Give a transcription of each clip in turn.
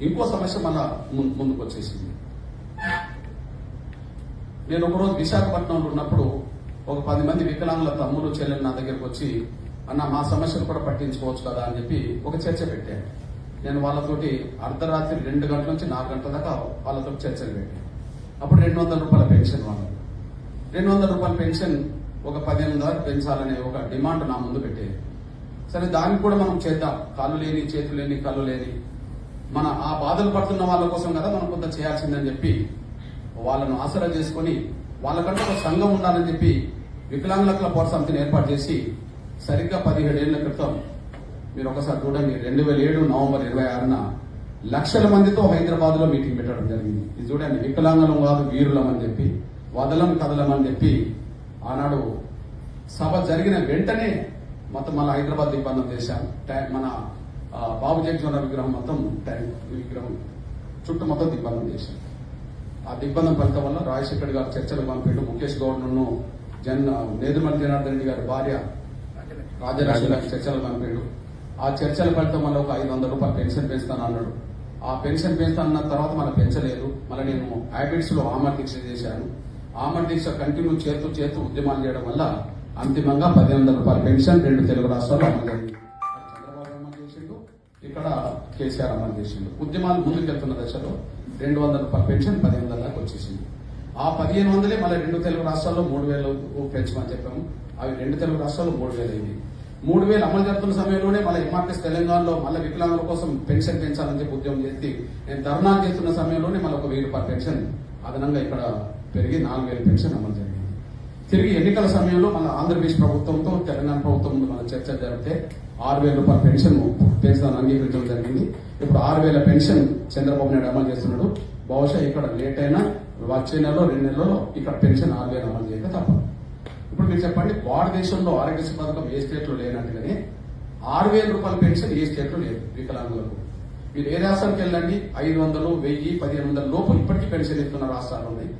ఇంకో సమస్య మళ్ళా ముందుకు వచ్చేసింది నేను ఒకరోజు విశాఖపట్నంలో ఉన్నప్పుడు ఒక పది మంది వికలాంగుల తమ్ముడు చెల్లెలు నా దగ్గరకు వచ్చి అన్న మా సమస్యలు కూడా పట్టించుకోవచ్చు కదా? అని చెప్పి ఒక చర్చ పెట్టాను నేను వాళ్ళతోటి అర్ధరాత్రి రెండు గంటల నుంచి నాలుగు గంటల దాకా వాళ్ళతో చర్చలు పెట్టాను. అప్పుడు రెండు వందల రూపాయల పెన్షన్ వాళ్ళు. రెండు వందల రూపాయల పెన్షన్ ఒక పదిహేను వరకు పెంచాలనే ఒక డిమాండ్ నా ముందు పెట్టేది సరే దానికి కూడా మనం చేద్దాం. కాళ్ళు లేని చేతులు లేని కళ్ళు లేని. మన ఆ బాధలు పడుతున్న వాళ్ళ కోసం కదా మనం కొంత చేయాల్సిందని చెప్పి వాళ్ళను ఆసరా చేసుకొని వాళ్ళకంటే ఒక సంఘం ఉండాలని చెప్పి వికలాంగుల పోర సమితిని ఏర్పాటు చేసి సరిగ్గా పదిహేడేళ్ళ క్రితం మీరు ఒకసారి చూడండి రెండు వేల ఏడు నవంబర్ ఇరవై ఆరున లక్షల మందితో హైదరాబాద్లో మీటింగ్ పెట్టడం జరిగింది. ఇది చూడండి వికలాంగులం కాదు వీరులం అని చెప్పి వదలం కదలం అని చెప్పి ఆనాడు సభ జరిగిన వెంటనే మొత్తం మన హైదరాబాద్ దిగ్బంధం చేశాం మన బాబు జగజ్వర విగ్రహం మొత్తం ట్యాంక్ విగ్రహం చుట్టూ మొత్తం దిగ్బంధం చేశారు. ఆ దిగ్బంధం ఫలితం వల్ల రాజశేఖర్ గారు చర్చలు పంపిండు. ముఖేష్ గౌడ్ను జన్ నేదుమల్ జనార్దన్ రెడ్డి గారి భార్య రాజరాజు గారి చర్చలు పంపిడు. ఆ చర్చల ఫలితం వల్ల ఒక ఐదు వందల రూపాయలు పెన్షన్ పెంచుతాను అన్నాడు. ఆ పెన్షన్ పెంచుతానన్న తర్వాత మన పెంచలేదు. మళ్ళీ నేను హ్యాబిట్స్లో ఆమర్ దీక్ష చేశాను. ఆమర్ దీక్ష కంటిన్యూ చేస్తూ చేస్తూ ఉద్యమాలు చేయడం వల్ల అంతిమంగా పదిహేను వందల రూపాయల పెన్షన్ రెండు తెలుగు రాష్ట్రాల్లో అమలు జరిగింది. ఇక్కడ కేసీఆర్ అమలు చేసిండు. ఉద్యమాలు ముందుకెళ్తున్న దశలో రెండు వందల పెన్షన్ పదిహేను వందల దాకా వచ్చేసింది. ఆ పదిహేను వందలే మళ్ళీ రెండు తెలుగు రాష్ట్రాల్లో మూడు వేలు పెంచమని చెప్పాము. అవి రెండు తెలుగు రాష్ట్రాల్లో మూడు వేలు అయింది మూడు వేలు అమలు జరుగుతున్న సమయంలోనే మళ్ళీ ఎంఆర్టీఎస్ తెలంగాణలో మళ్ళీ వికలాంగుల కోసం పెన్షన్ పెంచాలని చెప్పి ఉద్యమం చేసి నేను ధర్నాలు చేస్తున్న సమయంలోనే మళ్ళీ ఒక వెయ్యి రూపాయల పెన్షన్ అదనంగా ఇక్కడ పెరిగి నాలుగు వేల పెన్షన్ అమలు జరిగింది. తిరిగి ఎన్నికల సమయంలో మన ఆంధ్రప్రదేశ్ ప్రభుత్వంతో తెలంగాణ ప్రభుత్వం మన చర్చ జరిగితే ఆరు వేల రూపాయల పెన్షన్ పెంచుదాన్ని అంగీకరించడం జరిగింది. ఇప్పుడు ఆరు వేల పెన్షన్ చంద్రబాబు నాయుడు అమలు చేస్తున్నాడు. బహుశా ఇక్కడ లేట్ అయినా వచ్చే నెలలో రెండు నెలల్లో ఇక్కడ పెన్షన్ ఆరు వేలు అమలు చేయక తప్ప ఇప్పుడు మీరు చెప్పండి భారతదేశంలో ఆరోగ్యశ్రీ పథకం ఏ స్టేట్లో లేనట్టుగానే ఆరు వేల రూపాయల పెన్షన్ ఏ స్టేట్లో లేదు వికలాంగులకు. మీరు ఏ రాష్ట్రానికి వెళ్ళండి ఐదు వందలు వెయ్యి పదిహేను వందల లోపు ఇప్పటికీ పెన్షన్ ఇస్తున్న రాష్ట్రాలు ఉన్నాయి.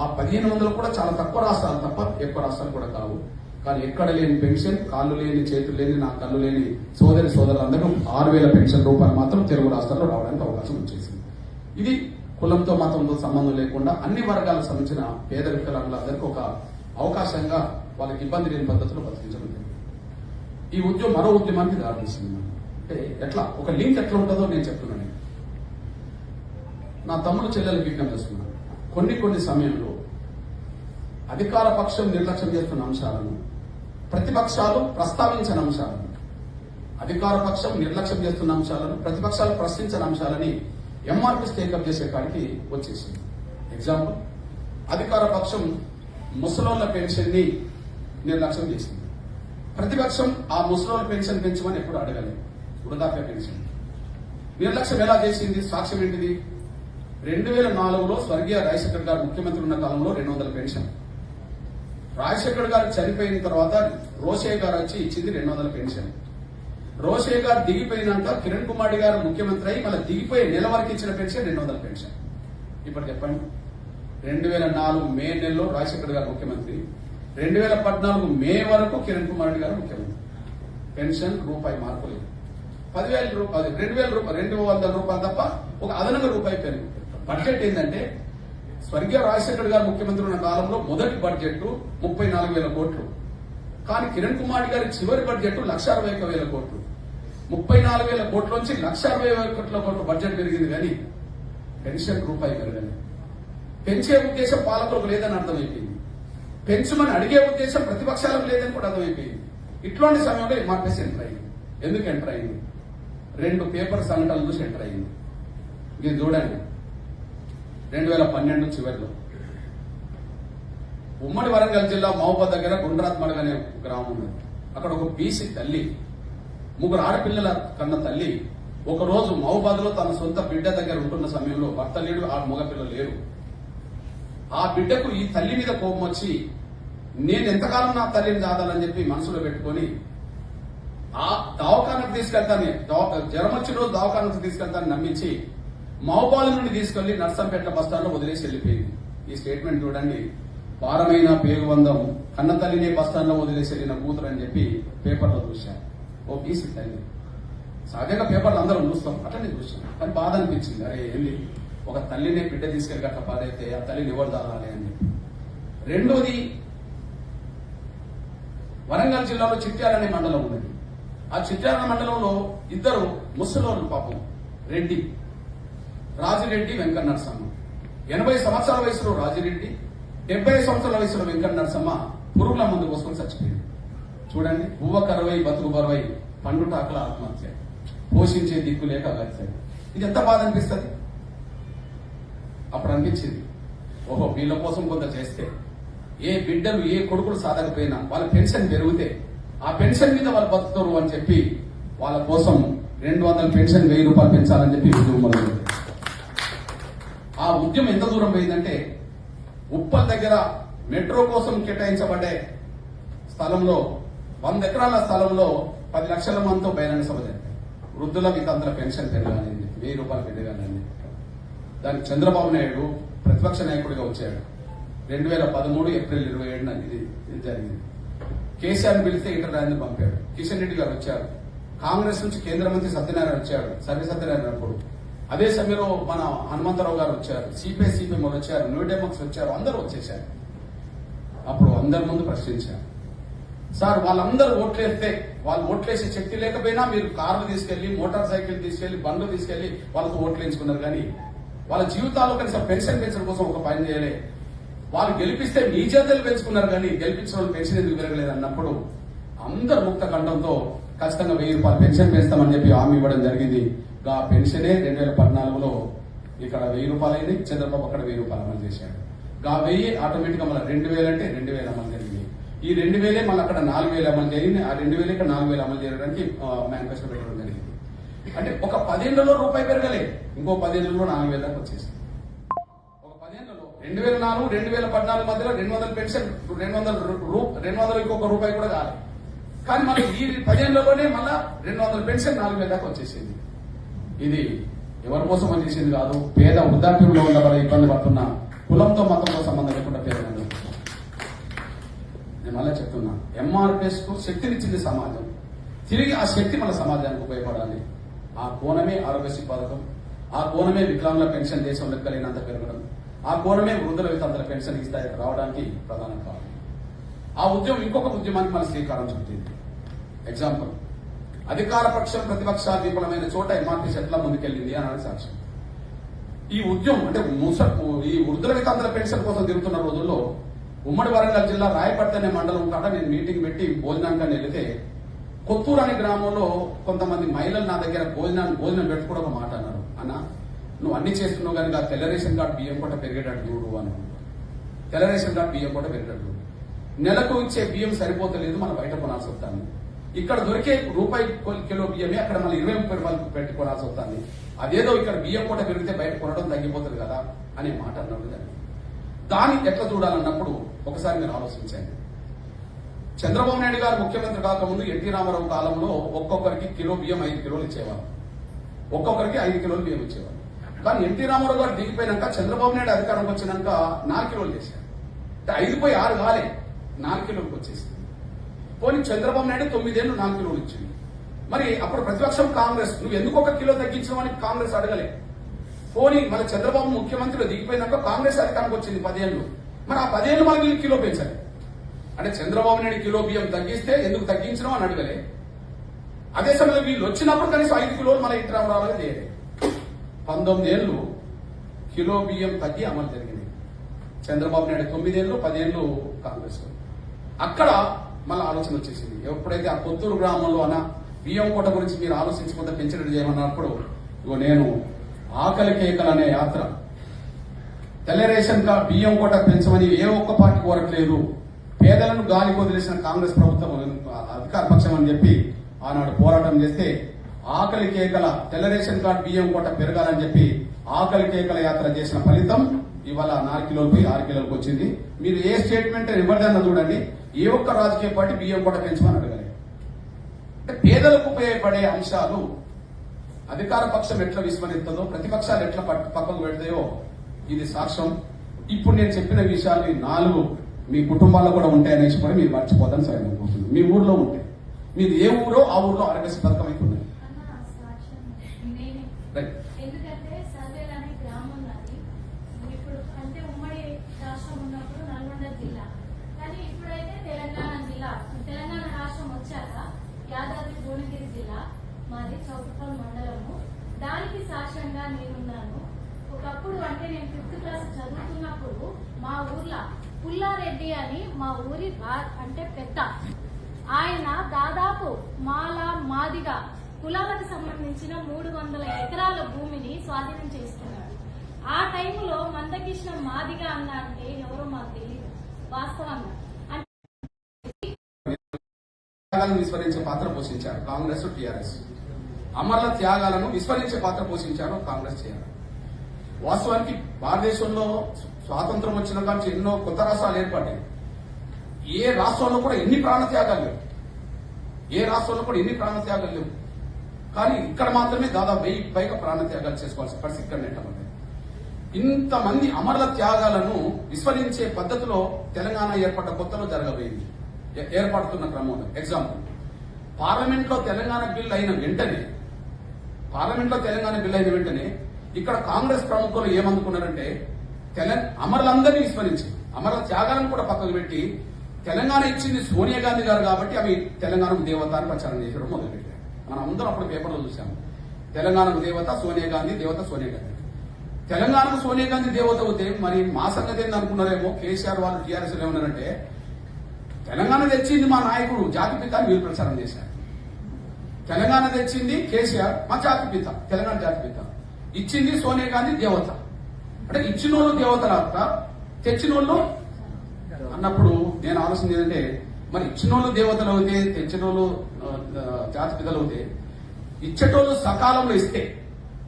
ఆ పదిహేను వందలు కూడా చాలా తక్కువ రాష్ట్రాలు తప్ప ఎక్కువ రాష్ట్రాలు కూడా కావు. కానీ ఎక్కడ లేని పెన్షన్ కాళ్ళు లేని చేతులు లేని నా కళ్ళు లేని సోదరి సోదరులందరూ ఆరు వేల పెన్షన్ రూపాయలు మాత్రం తెలుగు రాష్ట్రాల్లో రావడానికి అవకాశం వచ్చేసింది. ఇది కులంతో మతంతో సంబంధం లేకుండా అన్ని వర్గాలకు సంబంధించిన పేద వికలాంగులందరికీ ఒక అవకాశంగా వాళ్ళకి ఇబ్బంది లేని పద్ధతిలో బతికించడం ఈ ఉద్యమం మరో ఉద్యమానికి దారితీసింది. అంటే ఎట్లా? ఒక లింక్ ఎట్లా ఉంటుందో నేను చెప్తున్నాను. నా తమ్ముడు చెల్లెలు విజ్ఞప్తి చేస్తున్నాను కొన్ని కొన్ని సమయంలో అధికార పక్షం నిర్లక్ష్యం చేస్తున్న అంశాలను ప్రతిపక్షాలు ప్రస్తావించిన అంశాలను అధికార పక్షం నిర్లక్ష్యం చేస్తున్న అంశాలను ప్రతిపక్షాలు ప్రశ్నించిన అంశాలని ఎంఆర్పీస్ టేకప్ చేసే కాడికి వచ్చేసింది. ఎగ్జాంపుల్ అధికార పక్షం ముసలోళ్ళ పెన్షన్ని నిర్లక్ష్యం చేసింది. ప్రతిపక్షం ఆ ముసలోళ్ళ పెన్షన్ పెంచమని ఎప్పుడు అడగలేదు. వృద్ధాప్య పెన్షన్. నిర్లక్ష్యం ఎలా చేసింది? సాక్ష్యం ఏంటిది? రెండు వేల నాలుగులో స్వర్గీయ రాజశేఖర్ గారు ముఖ్యమంత్రి ఉన్న కాలంలో రెండు వందల పెన్షన్. రాజశేఖర్ గారు చనిపోయిన తర్వాత రోషయ్య గారు వచ్చి ఇచ్చింది రెండు వందల పెన్షన్. రోషయ్య గారు దిగిపోయినాక కిరణ్ కుమార్ గారు ముఖ్యమంత్రి అయి మళ్ళీ దిగిపోయి నెల వరకు ఇచ్చిన పెన్షన్ రెండు వందల పెన్షన్. ఇప్పుడు చెప్పండి. రెండు వేల నాలుగు మే నెలలో రాజశేఖర్ గారు ముఖ్యమంత్రి. రెండు వేల పద్నాలుగు మే వరకు కిరణ్ కుమార్ రెడ్డి గారు ముఖ్యమంత్రి. పెన్షన్ రూపాయి మార్పు లేదు. పదివేల రూపాయలు రెండు వేల రూపాయలు రెండు వందల రూపాయలు తప్ప ఒక అదనంగా రూపాయి పెరుగు బడ్జెట్ ఏంటంటే స్వర్గీయ రాజశేఖర్ గారు ముఖ్యమంత్రి ఉన్న కాలంలో మొదటి బడ్జెట్ ముప్పై నాలుగు వేల కోట్లు. కానీ కిరణ్ కుమార్ గారి చివరి బడ్జెట్ లక్ష అరవై ఒక వేల కోట్లు. ముప్పై నాలుగు వేల కోట్ల నుంచి లక్ష అరవై కోట్ల కోట్ల బడ్జెట్ పెరిగింది కానీ పెన్షన్ రూపాయి పెరగలేదు. పెంచే ఉద్దేశం పాలకులకు లేదని అర్థమైపోయింది. పెంచమని అడిగే ఉద్దేశం ప్రతిపక్షాలకు లేదని కూడా అర్థమైపోయింది. ఇట్లాంటి సమయంలో ఎంఆర్పీఎస్ ఎంటర్ అయింది. ఎందుకు ఎంటర్ అయింది? రెండు పేపర్ సంఘటనలు చూసి ఎంటర్ అయింది. మీరు చూడండి. రెండు వేల పన్నెండు చివరిలో. ఉమ్మడి వరంగల్ జిల్లా మహబూబాద్ దగ్గర గుండ్రాత్మడ అనే ఒక గ్రామం ఉంది. అక్కడ ఒక బీసీ తల్లి ముగ్గురు ఆడపిల్లల కన్న తల్లి ఒక రోజు లో తన సొంత బిడ్డ దగ్గర ఉంటున్న సమయంలో భర్త లేడు ఆ మగపిల్లలు లేరు. ఆ బిడ్డకు ఈ తల్లి మీద కోపం వచ్చి నేను ఎంతకాలం నా తల్లిని కాదాలని చెప్పి మనసులో పెట్టుకొని ఆ దవాఖానకు తీసుకెళ్తాను జ్వరం వచ్చిన రోజు దవాఖానకు తీసుకెళ్తాను నమ్మించి మహబాల్ నుండి తీసుకెళ్ళి నర్సంపేట బస్తాల్లో వదిలేసి వెళ్ళిపోయింది. ఈ స్టేట్మెంట్ చూడండి. భారమైన పేగుబంధం కన్న తల్లినే బస్తాల్లో వదిలేసి వెళ్ళిన కూతురు అని చెప్పి పేపర్లో చూశాను. ఓ పీస్ తల్లి సహజంగా పేపర్లు అందరం చూస్తాం. అట్లనే చూశాను కానీ బాధ అనిపించింది. అరే ఏంది ఒక తల్లిని బిడ్డ తీసుకెళ్ళి అట్లా బాధ ఆ తల్లిని ఎవరు దాదాలి అని చెప్పి. రెండోది వరంగల్ జిల్లాలో చిట్యాలనే మండలం ఉన్నది. ఆ చిట్యాల మండలంలో ఇద్దరు ముసలోళ్ళు పాపం. రెడ్డి. రాజిరెడ్డి వెంకట నరసమ్మ ఎనభై సంవత్సరాల వయసులో రాజిరెడ్డి డెబ్బై సంవత్సరాల వయసులో వెంకట నరసమ్మ పురుగుల ముందు కోసం చచ్చిపోయింది. చూడండి బువ్వ కరవై బతుకు బరువై పండుటాకుల ఆత్మహత్య. పోషించే దిక్కు లేక వచ్చాయి ఇది ఎంత బాధ అనిపిస్తుంది? అప్పుడు అనిపించింది. ఓహో వీళ్ళ కోసం కొంత చేస్తే ఏ బిడ్డలు ఏ కొడుకులు సాధకపోయినా వాళ్ళ పెన్షన్ పెరిగితే ఆ పెన్షన్ మీద వాళ్ళు బతుకుతారు అని చెప్పి వాళ్ళ కోసం రెండు వందల పెన్షన్ వెయ్యి రూపాయలు పెంచాలని చెప్పి ఉద్యమం ఉద్యమం ఎంత దూరం పోయిందంటే ఉప్పల్ దగ్గర మెట్రో కోసం కేటాయించబడే స్థలంలో వంద ఎకరాల స్థలంలో పది లక్షల మందితో బహిరంగ సభ జరిగింది. వృద్ధుల వితంతుల పెన్షన్ పెరగాలని వెయ్యి రూపాయలు పెరగాలని దానికి చంద్రబాబు నాయుడు ప్రతిపక్ష నాయకుడిగా వచ్చాడు. రెండు వేల పదమూడు ఏప్రిల్ ఇరవై ఏడున ఇది జరిగింది. కేసీఆర్ పిలిస్తే ఇంటర్ రాజేంద్ర పంపాడు. కిషన్ రెడ్డి గారు వచ్చారు. కాంగ్రెస్ నుంచి కేంద్ర మంత్రి సత్యనారాయణ వచ్చాడు. సర్వే సత్యనారాయణ అప్పుడు. అదే సమయంలో మన హనుమంతరావు గారు వచ్చారు సిపిఐ సిపిఎం వచ్చారు న్యూ డెమోక్స్ వచ్చారు అందరూ వచ్చేసారు అప్పుడు అందరి ముందు ప్రశ్నించారు. సార్ వాళ్ళందరూ ఓట్లేస్తే వాళ్ళు ఓట్లేసే శక్తి లేకపోయినా మీరు కార్లు తీసుకెళ్ళి మోటార్ సైకిల్ తీసుకెళ్ళి బండ్లు తీసుకెళ్ళి వాళ్ళకు ఓట్లు వేయించుకున్నారు కానీ వాళ్ళ జీవితాల్లో కనీసం పెన్షన్ పెంచడం కోసం ఒక పని చేయలే. వాళ్ళు గెలిపిస్తే మీ చేతులు పెంచుకున్నారు కానీ గెలిపించిన వాళ్ళు పెన్షన్ ఎందుకు పెరగలేదు అన్నప్పుడు అందరు ముక్త ఖండంతో ఖచ్చితంగా వెయ్యి రూపాయలు పెన్షన్ పెంచుతామని చెప్పి హామీ ఇవ్వడం జరిగింది. ఆ పెన్షనే రెండు వేల పద్నాలుగులో ఇక్కడ వెయ్యి రూపాయలు అయింది చంద్రబాబు అక్కడ వెయ్యి రూపాయలు అమలు చేశాడు. ఆ వెయ్యి ఆటోమేటిక్గా మళ్ళీ రెండు వేలు అంటే రెండు వేలు అమలు జరిగింది. ఈ రెండు వేలే మళ్ళీ అక్కడ నాలుగు వేలు అమలు జరిగింది. ఆ రెండు వేలు ఇక్కడ నాలుగు వేలు అమలు చేయడానికి మేనిఫెస్టో పెట్టడం జరిగింది. అంటే ఒక పదేళ్ళలో రూపాయి పెరగలే. ఇంకో పదేళ్ళలో నాలుగు వేల దాకా వచ్చేసింది. ఒక పదేళ్ళలో రెండు వేల నాలుగు రెండు వేల పద్నాలుగు మధ్యలో రెండు వందల పెన్షన్ రెండు వందల రూ రెండు వందల ఇంకొక రూపాయి కూడా కాదు కానీ మనకి ఈ పదేళ్ళలోనే మళ్ళా రెండు వందల పెన్షన్ నాలుగు వేల దాకా వచ్చేసింది. ఇది ఎవరి కోసం పనిచేసింది కాదు. పేద వృద్ధాప్యంలో ఉన్న వాళ్ళ ఇబ్బంది పడుతున్న కులంతో మతంతో సంబంధం లేకుండా పేదలను నేను మళ్ళీ చెప్తున్నా ఎంఆర్పిఎస్కు శక్తినిచ్చింది సమాజం. తిరిగి ఆ శక్తి మన సమాజానికి ఉపయోగపడాలి. ఆ కోణమే ఆరోగ్యశ్రీ పథకం ఆ కోణమే వికలాంగుల పెన్షన్ దేశం కలిగినంత పెరగడం ఆ కోణమే వృద్ధుల వితంతుల పెన్షన్ ఈ స్థాయికి రావడానికి ప్రధాన కారణం. ఆ ఉద్యమం ఇంకొక ఉద్యమానికి మన శ్రీకారం చుట్టింది ఎగ్జాంపుల్ అధికార పక్షం ప్రతిపక్షాలు విఫలమైన చోట ఎంఆర్పీస్ ఎట్లా ముందుకెళ్ళింది అని సాక్ష్యం. ఈ ఉద్యమం అంటే ముస ఈ వృద్ధుల వితంతుల పెన్షన్ కోసం తిరుగుతున్న రోజుల్లో ఉమ్మడి వరంగల్ జిల్లా రాయపర్తి అనే మండలం కాడ నేను మీటింగ్ పెట్టి భోజనానికి వెళితే కొత్తూరు అనే గ్రామంలో కొంతమంది మహిళలు నా దగ్గర భోజనాన్ని భోజనం పెట్టుకోవడం ఒక మాట అన్నారు. అన్న నువ్వు అన్ని చేస్తున్నావు కనుక తెల్లరేషన్ తెల్ల రేషన్ కార్డు బియ్యం కూడా పెరిగేటట్టు చూడు అని తెల్ల రేషన్ కార్డు బియ్యం కూడా పెరిగేటట్టు చూడు. నెలకు ఇచ్చే బియ్యం సరిపోతలేదు మనం బయట కొనాల్సి వస్తాను ఇక్కడ దొరికే రూపాయి కిలో బియ్యమే అక్కడ మనం ఇరవై ముప్పై రూపాయలు పెట్టి కొనాల్సి వస్తుంది. అదేదో ఇక్కడ బియ్యం కూడా పెరిగితే బయట కొనడం తగ్గిపోతుంది కదా అనే మాట అన్నాడు దాన్ని. దాన్ని ఎట్లా చూడాలన్నప్పుడు ఒకసారి మీరు ఆలోచించండి. చంద్రబాబు నాయుడు గారు ముఖ్యమంత్రి కాకముందు ఎన్టీ రామారావు కాలంలో ఒక్కొక్కరికి కిలో బియ్యం ఐదు కిలోలు ఇచ్చేవారు. ఒక్కొక్కరికి ఐదు కిలోలు బియ్యం ఇచ్చేవారు. కానీ ఎన్టీ రామారావు గారు దిగిపోయినాక చంద్రబాబు నాయుడు అధికారంకి వచ్చినాక నాలుగు కిలోలు చేశారు. ఐదు పోయి ఆరు కాలే. నాలుగు కిలోకి వచ్చేసింది. పోనీ చంద్రబాబు నాయుడు తొమ్మిదేళ్ళు నాలుగు కిలోలు ఇచ్చింది మరి అప్పుడు ప్రతిపక్షం కాంగ్రెస్ నువ్వు ఎందుకు ఒక కిలో తగ్గించమని కాంగ్రెస్ అడగలే. పోనీ మన చంద్రబాబు ముఖ్యమంత్రిలో దిగిపోయినాక కాంగ్రెస్ అధికారంకి వచ్చింది పదేళ్ళు. మరి ఆ పదేళ్ళు మనకి కిలో పెంచాలి. అంటే చంద్రబాబు నాయుడు కిలో బియ్యం తగ్గిస్తే ఎందుకు తగ్గించడం అని అడగలే. అదే సమయంలో వీళ్ళు వచ్చినప్పుడు కనీసం ఐదు కిలోలు మన ఇంటి రామరావుగా చేయలే. పంతొమ్మిది ఏళ్ళు కిలో బియ్యం తగ్గి అమలు జరిగింది. చంద్రబాబు నాయుడు తొమ్మిదేళ్ళు పదేళ్ళు కాంగ్రెస్. అక్కడ మళ్ళీ ఆలోచన వచ్చేసింది. ఎప్పుడైతే ఆ కొత్తూరు గ్రామంలో అన్న బియ్యం కోట గురించి మీరు ఆలోచించకుండా పెంచినట్టు చేయమన్నప్పుడు ఇగో నేను ఆకలి కేకలు అనే యాత్ర. తెల్ల రేషన్ కార్డు బియ్యం కోట పెంచమని ఏ ఒక్క పార్టీ కోరట్లేదు. పేదలను గాలి వదిలేసిన కాంగ్రెస్ ప్రభుత్వం అధికార పక్షం అని చెప్పి ఆనాడు పోరాటం చేస్తే ఆకలి కేకల తెల్ల రేషన్ కార్డు బియ్యం కోట పెరగాలని చెప్పి ఆకలి కేకల యాత్ర చేసిన ఫలితం ఇవాళ నాలుగు కిలోలు పోయి ఆరు కిలోలకు వచ్చింది. మీరు ఏ స్టేట్మెంట్ ఇవ్వడన్నా చూడండి. ఏ ఒక్క రాజకీయ పార్టీ బియ్యం కూడా పెంచమని అడగలేదు అంటే పేదలకు ఉపయోగపడే అంశాలు అధికార పక్షం ఎట్లా విస్మరిస్తుందో ప్రతిపక్షాలు ఎట్లా పక్కకు పెడతాయో ఇది సాక్ష్యం. ఇప్పుడు నేను చెప్పిన విషయాలు ఈ నాలుగు మీ కుటుంబాల్లో కూడా ఉంటాయనేసి కూడా మీరు మర్చిపోదని సరే మీ ఊర్లో ఉంటాయి. మీది ఏ ఊరో ఆ ఊర్లో ఆరోగ్య పథకం అయితే ఉన్నాయి అన్న, ఎందుకంటే సర్వేలు అనే గ్రామం నాది ఇప్పుడు అంటే ఉమ్మడి రాష్ట్రం ఉన్నప్పుడు నల్గొండ జిల్లా కానీ ఇప్పుడైతే తెలంగాణ జిల్లా తెలంగాణ రాష్ట్రం వచ్చాక యాదాద్రి భువనగిరి జిల్లా మాది చౌకపల్ మండలము దానికి సాక్ష్యంగా నేనున్నాను ఒకప్పుడు అంటే నేను ఫిఫ్త్ క్లాస్ చదువుతున్నప్పుడు మా ఊర్లో పుల్లారెడ్డి అని మా అంటే పెద్ద. ఆయన దాదాపు మాల మాదిగా కులాలకు సంబంధించిన మూడు వందల ఎకరాల భూమిని స్వాధీనం చేసుకున్నాడు. ఆ టైంలో మందకృష్ణ మాదిగా అన్న అంటే ఎవరో మాకు తెలియదు వాస్తవంగా. విస్మరించే పాత్ర పోషించారు కాంగ్రెస్ టిఆర్ఎస్. అమరుల త్యాగాలను విస్మరించే పాత్ర పోషించారు కాంగ్రెస్ చేయాలి వాస్తవానికి భారతదేశంలో స్వాతంత్రం వచ్చిన కాంచి ఎన్నో కొత్త రాష్ట్రాలు ఏర్పడ్డాయి. ఏ రాష్ట్రంలో కూడా ఎన్ని ప్రాణత్యాగాలు లేవు. ఏ రాష్ట్రంలో కూడా ఎన్ని ప్రాణత్యాగాలు లేవు. కానీ ఇక్కడ మాత్రమే దాదాపు వెయ్యి పైగా ప్రాణ త్యాగాలు చేసుకోవాల్సిన పరిస్థితి ఇక్కడ నెట్టమంది ఇంతమంది అమరుల త్యాగాలను విస్మరించే పద్ధతిలో తెలంగాణ ఏర్పడ్డ కొత్తలో జరగబోయింది. ఏ- ఏర్పడుతున్న క్రమంలో. ఎగ్జాంపుల్ పార్లమెంట్లో తెలంగాణ బిల్ అయిన వెంటనే పార్లమెంట్లో తెలంగాణ బిల్ అయిన వెంటనే ఇక్కడ కాంగ్రెస్ ప్రముఖులు ఏమనుకున్నారంటే తెలంగాణ అమరులందరినీ విస్మరించి అమర త్యాగాలను కూడా పక్కకు పెట్టి తెలంగాణ ఇచ్చింది సోనియా గాంధీ గారు కాబట్టి అవి తెలంగాణకు దేవత అని ప్రచారం చేశారు మొదలుపెట్టారు. మనం అందరం అప్పుడు పేపర్లో చూసాము తెలంగాణకు దేవత సోనియా గాంధీ దేవత సోనియా గాంధీ. తెలంగాణకు సోనియా గాంధీ దేవత అవుతే మరి మా సంగతి ఏంది అనుకున్నారేమో కేసీఆర్ వాళ్ళు టీఆర్ఎస్ ఏమన్నారంటే తెలంగాణ తెచ్చింది మా నాయకుడు జాతిపిత అని మీరు ప్రచారం చేశారు. తెలంగాణ తెచ్చింది కేసీఆర్ మా జాతిపిత తెలంగాణ జాతిపిత ఇచ్చింది సోనియా గాంధీ దేవత. అంటే ఇచ్చిన వాళ్ళు దేవత ఇచ్చినోళ్ళు తెచ్చిన వాళ్ళు అన్నప్పుడు నేను ఆలోచన ఏంటంటే మరి ఇచ్చినోళ్ళు దేవతలు అవుతే తెచ్చినోళ్ళు ఆ, ఆ, అవుతే ఇచ్చేటోళ్ళు సకాలంలో ఇస్తే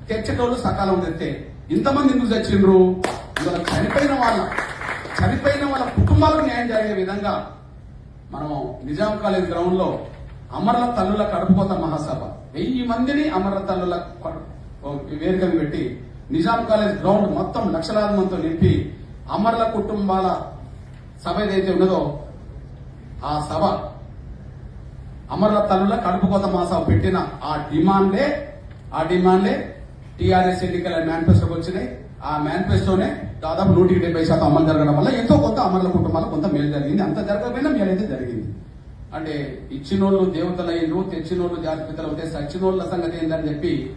తెచ్చేటోళ్ళు సకాలంలో ఇస్తే ఇంతమంది ఎందుకు చచ్చిండ్రు ఇవాళ చనిపోయిన వాళ్ళ చనిపోయిన వాళ్ళ కుటుంబాలకు న్యాయం జరిగే విధంగా మనం నిజాం కాలేజ్ గ్రౌండ్లో అమరుల తల్లుల కడుపుకోత మహాసభ. వెయ్యి మందిని అమరుల తల్లుల వేదిక పెట్టి నిజాం కాలేజ్ గ్రౌండ్ మొత్తం లక్షలాది మందితో నింపి అమరుల కుటుంబాల సభ ఏదైతే ఉన్నదో ఆ సభ అమరుల తల్లుల కడుపుకోత మహాసభ పెట్టిన ఆ డిమాండే ఆ డిమాండే టీఆర్ఎస్ ఎన్నికల మేనిఫెస్టోకి వచ్చినాయి. ఆ మేనిఫెస్టోనే దాదాపు నూటికి డెబ్బై శాతం అమలు జరగడం వల్ల ఎంతో కొంత అమరుల కుటుంబాలకు కొంత మేలు జరిగింది. అంత జరగకపోయినా మేలైతే జరిగింది. అంటే ఇచ్చినోళ్ళు దేవతలయ్యిండ్రు తెచ్చినోళ్ళు జాతిపితలు అవుతే సచ్చినోళ్ళ సంగతి ఏందని చెప్పి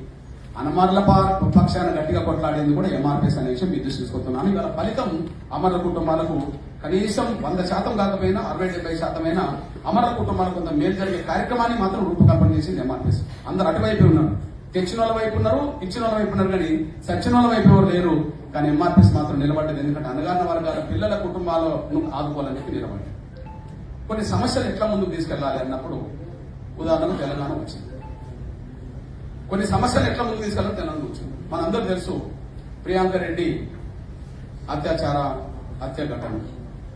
అనమర్ల పా- పక్షాన గట్టిగా కొట్లాడేది కూడా ఎంఆర్పిఎస్ అనే విషయం మీరు దృష్టి తీసుకొస్తున్నాను. ఇవాళ ఫలితం అమరుల కుటుంబాలకు కనీసం వంద శాతం కాకపోయినా అరవై డెబ్బై శాతమైనా అమర కుటుంబానికి కొంత మేలు జరిగే కార్యక్రమాన్ని మాత్రం రూపకల్పన చేసింది ఎంఆర్పిఎస్ అందరు అటువైపు ఉన్నారు. తెచ్చిన వాళ్ళ వైపు ఉన్నారు ఇచ్చిన వాళ్ళ వైపు ఉన్నారు కానీ సచ్చిన వాళ్ళ వైపు ఎవరు లేరు. కానీ ఎంఆర్పిఎస్ మాత్రం నిలబడ్డది. ఎందుకంటే అనగారిన వర్గాల పిల్లల కుటుంబాలను ఆదుకోవాలని చెప్పి నిలబడ్డారు. కొన్ని సమస్యలు ఎట్లా ముందుకు తీసుకెళ్ళాలి అన్నప్పుడు ఉదాహరణకు తెలంగాణ వచ్చింది. కొన్ని సమస్యలు ఎట్లా ముందుకు తీసుకెళ్ళాలి తెలంగాణ వచ్చింది. మనందరూ తెలుసు ప్రియాంక రెడ్డి అత్యాచార హత్య ఘటన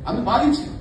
అందు బాధించింది